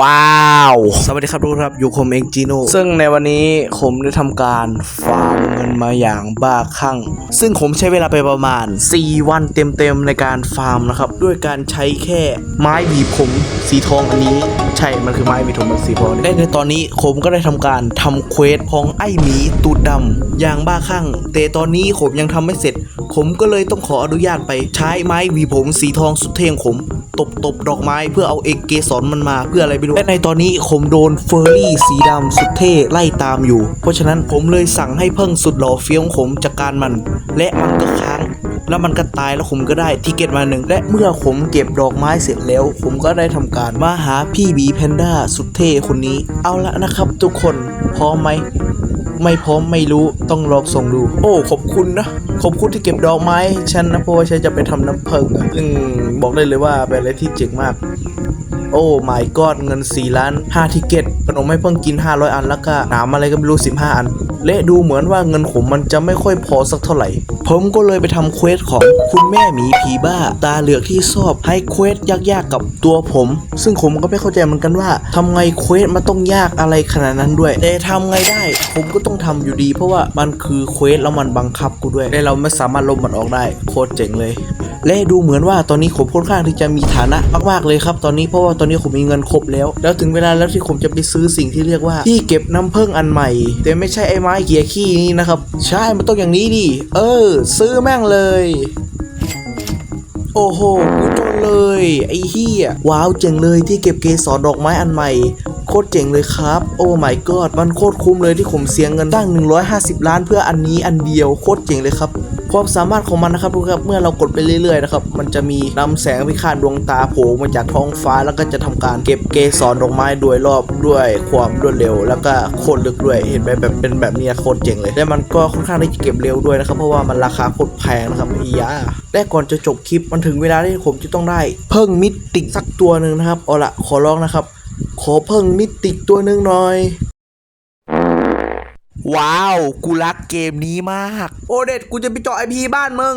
ว้าว สวัสดีครับทุกครับ อยู่ผมเองจีโน่ซึ่งในวันนี้ผมได้ทำการฟาร์มเงินมาอย่างบ้าคลั่ง ซึ่งผมใช้เวลาไปประมาณ 4 วันเต็มๆในการฟาร์มนะครับ ด้วยการใช้แค่ไม้บีบผมสีทองอันนี้ใช่ มันคือไม้หวีผมสีทองและในตอนนี้ผมก็ได้ทำการทำเควสของไอ้หมีตูดดำอย่างบ้าคลั่ง แต่ตอนนี้ผมยังทำไม่เสร็จ ผมก็เลยต้องขออนุญาตไปใช้ไม้หวีผมสีทองสุดเท่ของผมตบตบดอกไม้เพื่อเอาเอกเกสรมันมาเพื่ออะไรไม่รู้และในตอนนี้ผมโดนเฟอร์รี่สีดำสุดเท่ไล่ตามอยู่ เพราะฉะนั้นผมเลยสั่งให้เพิ่งสุดหล่อเฟี้ยวของผมจัดการมัน และมันก็ค้าง แล้วมันก็ตายแล้วผมก็ได้ทิเก็ตมาหนึ่งและเมื่อผมเก็บดอกไม้เสร็จแล้ว ผมก็ได้ทำการมาหาพี่บีแพนด้าสุดเท่คนนี้ เอาละนะครับทุกคนพร้อมไหมไม่พร้อมไม่รู้ต้องลองส่งดู โอ้ขอบคุณนะขอบคุณที่เก็บดอกไม้ฉันนะเพราะว่าฉันจะไปทำน้ำผึ้งอะซึ่งบอกได้เลยว่าเป็นอะไรที่เจ๋งมาก โอ้ my god เงิน 4 ล้าน 5 ทิเก็ตขนมให้เพิ่งกิน 500 อันแล้วก็หนามอะไรก็ไม่รู้ 15 อัน และดูเหมือนว่าเงินผมมันจะไม่ค่อยพอสักเท่าไหร่ ผมก็เลยไปทำเควสของคุณแม่หมีผีบ้า ตาเหลือกที่ชอบให้เควสยากๆกับตัวผม ซึ่งผมก็ไม่เข้าใจเหมือนกันว่าทำไงเควสมันต้องยากอะไรขนาดนั้นด้วย แต่ทำไงได้ ผมก็ต้องทำอยู่ดี เพราะว่ามันคือเควสแล้วมันบังคับกูด้วยและเราไม่สามารถลบมันออกได้โคตรเจ๋งเลย และดูเหมือนว่าตอนนี้ผมค่อนข้างที่จะมีฐานะมากๆเลยครับตอนนี้เพราะว่าตอนนี้ผมมีเงินครบแล้ว แล้วถึงเวลาแล้วที่ผมจะไปซื้อสิ่งที่เรียกว่าที่เก็บน้ำผึ้งอันใหม่ แต่ไม่ใช่ไอ้ไม้เกียร์ขี้นี่นะครับ ใช่มันต้องอย่างนี้ดิเออ ซื้อแม่งเลยโอ้โหกูจนเลย ไอ้เฮียว้าวเจ๋งเลยที่เก็บเกสรดอกไม้อันใหม่ โคตรเจ๋งเลยครับ โอ้ my god มันโคตรคุ้มเลยที่ผมเสียเงินตั้ง 150 ล้านเพื่ออันนี้อันเดียวโคตรเจ๋งเลยครับความสามารถของมันนะครับทุกครับเมื่อเรากดไปเรื่อยๆนะครับมันจะมีนำแสงพิฆาตดวงตาโผล่มาจากท้องฟ้าแล้วก็จะทำการเก็บเกสรดอกไม้โดยรอบด้วยความรวดเร็ว แล้วก็โคตรลึกด้วยเห็นไหมแบบเป็นแบบนี้โคตรเจ๋งเลย และมันก็ค่อนข้างที่จะเก็บเร็วด้วยนะครับเพราะว่ามันราคาโคตรแพงนะครับอียาและก่อนจะจบคลิปมันถึงเวลาที่ผมจะต้องได้ เพิ่งมิติสักตัวหนึ่งนะครับเอาละขอร้องนะครับ ขอเพิ่งมิติตัวหนึ่งหน่อย ว้าว กูรักเกมนี้มาก โอเดตกูจะไปเจาะไอพีบ้านมึง